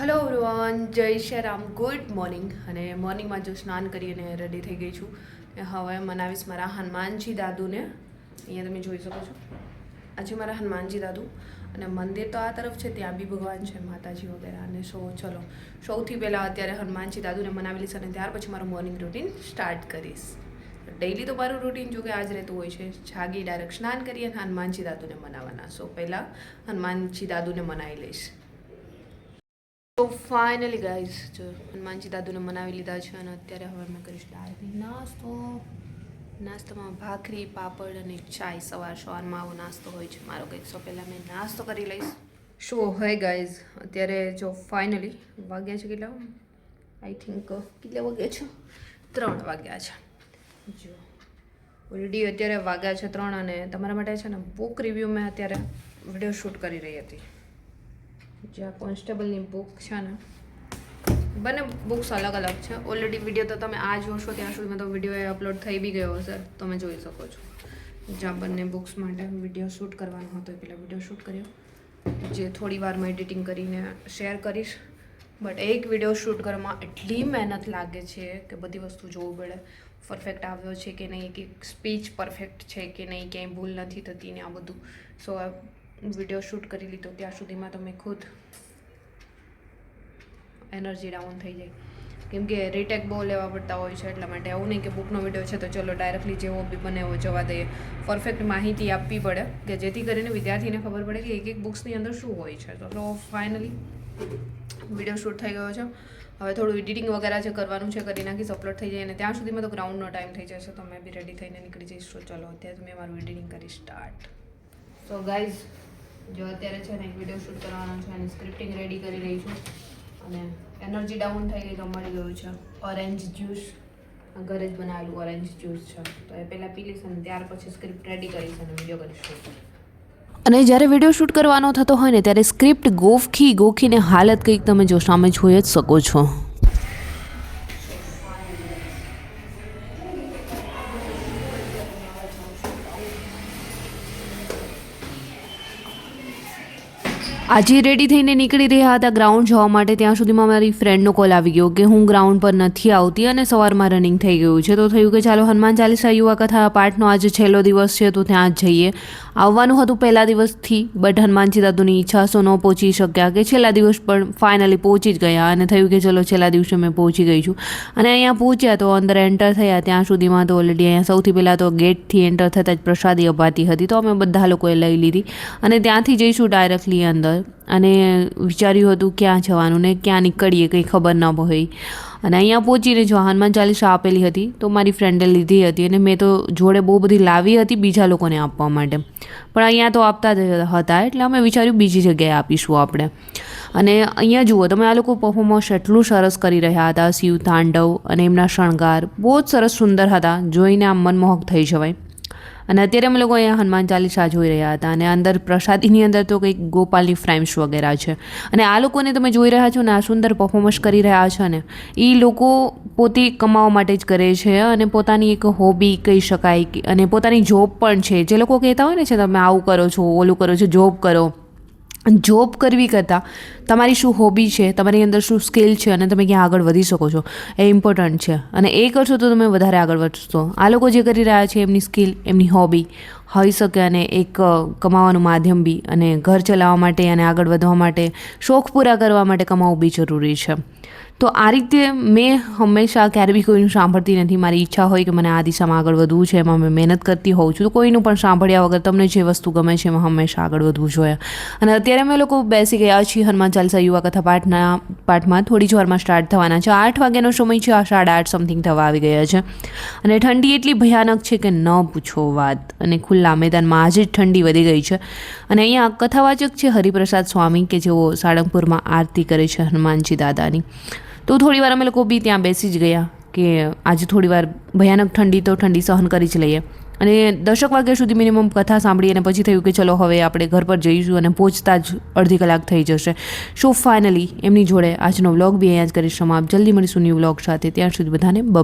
Hello everyone જય Shri Ram good morning અને મોર્નિંગમાં જો સ્નાન કરીને રેડી થઈ ગઈ છું હવે મનાવીશ મારા હનુમાનજી દાદુને. અહીંયા તમે જોઈ શકો છો. આજે મારા હનુમાનજી દાદુ. અને મંદિર તો આ તરફ છે, ત્યાં બી ભગવાન છે, માતાજી વગેરે. અને સો, ચલો. સૌથી પહેલાં અત્યારે હનુમાનજી દાદુને મનાવી લઈશ અને ત્યાર પછી મારું મોર્નિંગ રૂટીન સ્ટાર્ટ કરીશ. ડેઈલી તો મારું રૂટીન જો કે આજ રહેતું હોય છે, જાગી ડાયરેક્ટ સ્નાન કરી અને હનુમાનજી દાદુને મનાવવાના. સો પહેલાં હનુમાનજી દાદુને મનાવી લઈશ. તો ફાઇનલી ગાઈઝ જો હનુમાનજી દાદુને મનાવી લીધા છે અને અત્યારે હવે મેં કરીશ ડાયરેક્ટ નાસ્તો. નાસ્તામાં ભાખરી, પાપડ અને ચાય સવાર સવારમાં આવો નાસ્તો હોય છે. મારો કંઈક સો પહેલાં મેં નાસ્તો કરી લઈશ. શો હોય ગાઈઝ અત્યારે જો ફાઇનલી વાગ્યા છે કેટલા? આઈ થિંક કેટલા વાગ્યા છે? ત્રણ વાગ્યા છે. જો ઓલરેડી અત્યારે વાગ્યા છે ત્રણ અને તમારા માટે છે ને બુક રિવ્યૂ મેં અત્યારે વીડિયો શૂટ કરી રહી હતી. જે આ કોન્સ્ટેબલની બુક છે ને બંને બુક્સ અલગ અલગ છે. ઓલરેડી વીડિયો તો તમે આ જોશો, ત્યાં સુધીમાં તો વીડિયો અપલોડ થઈ બી ગયો હશે તમે જોઈ શકો છો. જ્યાં બંને બુક્સ માટે વીડિયો શૂટ કરવાનો હતો, એ પહેલાં વીડિયો શૂટ કર્યો. જે થોડી વારમાં એડિટિંગ કરીને શેર કરીશ. બટ એક વીડિયો શૂટ કરવામાં એટલી મહેનત લાગે છે કે બધી વસ્તુ જોવું પડે. પરફેક્ટ આવ્યો છે કે નહીં કે સ્પીચ પરફેક્ટ છે કે નહીં, ક્યાંય ભૂલ નથી થતી ને આ બધું. સો વીડિયો શૂટ કરી લીધો, ત્યાં સુધીમાં તમે ખુદ એનર્જી ડાઉન થઈ જાય. કેમ કે રીટેક બહુ લેવા પડતા હોય છે, એટલા માટે એવું નહીં કે બુકનો વીડિયો છે તો ચલો ડાયરેક્ટલી જેવો બી બને એવો જવા દઈએ. પરફેક્ટ માહિતી આપવી પડે કે જેથી કરીને વિદ્યાર્થીને ખબર પડે કે એક એક બુક્સની અંદર શું હોય છે. તો ફાઇનલી વીડિયો શૂટ થઈ ગયો છે. હવે થોડું એડિટિંગ વગેરે જે કરવાનું છે કરી નાખીશ અપલોડ થઈ જાય અને ત્યાં સુધીમાં તો ગ્રાઉન્ડનો ટાઈમ થઈ જશે, તો મેં બી રેડી થઈને નીકળી જઈશ. તો ચલો અત્યારે મેં મારું એડિટિંગ કરી સ્ટાર્ટ સો ગાઈઝ જો અત્યારે છે ને એક વીડિયો શૂટ કરવાનો છે અને સ્ક્રિપ્ટિંગ રેડી કરી રહી છું. અને એનર્જી ડાઉન થઈ ગઈ તો મળી ગયું છે. ઓરેન્જ જ્યુસ ઘરે જ બનાવેલું ઓરેન્જ જ્યુસ છે. તો એ પહેલાં પી લઈશ અને ત્યાર પછી સ્ક્રિપ્ટ રેડી કરીશ અને વીડિયો કરીશું. અને જ્યારે વીડિયો શૂટ કરવાનો થતો હોય ને, ત્યારે સ્ક્રિપ્ટ ગોખી ગોખીને હાલત કંઈક તમે જો સામે જોઈ જ શકો છો. આજે રેડી થઈને નીકળી રહ્યા હતા ગ્રાઉન્ડ જવા માટે. ત્યાં સુધીમાં મારી ફ્રેન્ડનો કોલ આવી ગયો કે હું ગ્રાઉન્ડ પર નથી આવતી અને સવારમાં રનિંગ થઈ ગયું છે. તો થયું કે ચાલો હનુમાન ચાલીસા યુવા કથા પાઠનો આજે છેલ્લો દિવસ છે તો ત્યાં જ જઈએ. આવવાનું હતું પહેલા દિવસથી બટ હનુમાનજી દાદુની ઈચ્છા સો ન પહોંચી શક્યા કે છેલ્લા દિવસ પણ ફાઇનલી પહોંચી જ ગયા અને થયું કે ચલો છેલ્લા દિવસે મેં પહોંચી ગઈ છું. અને અહીંયા પહોંચ્યા તો અંદર એન્ટર થયા. ત્યાં સુધીમાં તો ઓલરેડી અહીંયા સૌથી પહેલાં તો ગેટથી એન્ટર થતાં જ પ્રસાદી અપાતી હતી. તો અમે બધા લોકોએ લઈ લીધી અને ત્યાંથી જઈશું ડાયરેક્ટલી અંદર. અને વિચાર્યું હતું ક્યાં જવાનું ને ક્યાં નીકળીએ, કંઈ ખબર ન હોય. અને અહીંયા પહોંચીને જો હનુમાન ચાલીસા આપેલી હતી, તો મારી ફ્રેન્ડે લીધી હતી અને મેં તો જોડે બહુ બધી લાવી હતી બીજા લોકોને આપવા માટે. પણ અહીંયા તો આપતા જ હતા, એટલે અમે વિચાર્યું બીજી જગ્યાએ આપીશું આપણે. અને અહીંયા જુઓ, તમે આ લોકો પરફોર્મન્સ એટલું સરસ કરી રહ્યા હતા, શિવ તાંડવ અને એમના શણગાર. બહુ જ સરસ સુંદર હતા, જોઈને આમ મનમોહક થઈ જવાય. અને અત્યારે અમે લોકો અહીંયા હનુમાન ચાલીસા જોઈ રહ્યા હતા અને અંદર પ્રસાદીની અંદર તો કંઈક ગોપાલની ફ્રેમ્સ વગેરે છે. અને આ લોકોને તમે જોઈ રહ્યા છો ને આ સુંદર પરફોર્મન્સ કરી રહ્યા છે ને એ લોકો પોતે કમાવા માટે જ કરે છે અને પોતાની એક હોબી કહી શકાય અને પોતાની જોબ પણ છે. જે લોકો કહેતા હોય ને છે તમે આવું કરો છો, ઓલું કરો છો જોબ કરો. જોબ કરવી કરતાં તમારી શું હોબી છે, તમારી અંદર શું સ્કિલ છે અને તમે ક્યાં આગળ વધી શકો છો એ ઇમ્પોર્ટન્ટ છે. અને એ કરશો તો તમે વધારે આગળ વધશો. આ લોકો જે કરી રહ્યા છે એમની સ્કિલ એમની હોબી હોઈ શકે અને એક કમાવાનું માધ્યમ બી અને ઘર ચલાવવા માટે અને આગળ વધવા માટે, શોખ પૂરા કરવા માટે કમાવું બી જરૂરી છે. તો આ રીતે મેં હંમેશા ક્યારે બી કોઈનું સાંભળતી નથી. મારી ઈચ્છા હોય કે મને આ દિશામાં આગળ વધવું છે, એમાં મેં મહેનત કરતી હોઉં છું. તો કોઈનું પણ સાંભળ્યા વગર તમને જે વસ્તુ ગમે છે, એમાં હંમેશા આગળ વધવું જોઈએ. અને અત્યારે અમે લોકો બેસી ગયા છીએ હનુમાન ચાલીસા યુવા કથા પાઠના પાઠમાં. થોડી જ વારમાં સ્ટાર્ટ થવાના છે. આઠ વાગ્યાનો સમય છે, આ સાડા આઠ સમથિંગ થવા આવી ગયા છે. અને ઠંડી એટલી ભયાનક છે કે ન પૂછો વાત. અને ખુલ્લા મેદાનમાં આજે જ ઠંડી વધી ગઈ છે. અને અહીંયા કથાવાચક છે હરિપ્રસાદ સ્વામી, કે જેઓ સાળંગપુરમાં આરતી કરે છે હનુમાનજી દાદાની. તો થોડી વાર અમે લોકો બી ત્યાં બેસી જ ગયા કે આજે થોડી વાર ભયાનક ઠંડી તો ઠંડી સહન કરી જ લઈએ. અને દશક વાગ્યા સુધી મિનિમમ કથા સાંભળી અને પછી થયું કે ચલો હવે આપણે ઘર પર જઈશું અને પહોંચતા જ અડધી કલાક થઈ જશે. સો ફાઇનલી એમની જોડે આજનો વ્લોગ બી અહીંયા જ કરીશ સમાપ્ત. જલ્દી મળીશું ન્યૂ વ્લોગ સાથે. ત્યાં સુધી બધાને બબા